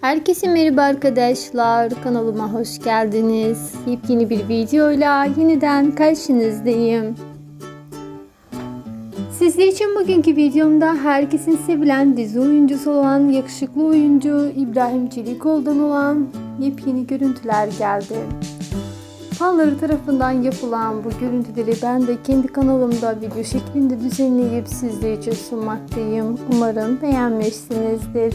Herkese merhaba arkadaşlar. Kanalıma hoş geldiniz. Yepyeni bir videoyla yeniden karşınızdayım. Sizler için bugünkü videomda herkesin sevilen dizi oyuncusu olan yakışıklı oyuncu İbrahim Çelikoğlu'dan olan yepyeni görüntüler geldi. Fanları tarafından yapılan bu görüntüleri ben de kendi kanalımda video şeklinde düzenleyip sizler için sunmaktayım. Umarım beğenmişsinizdir.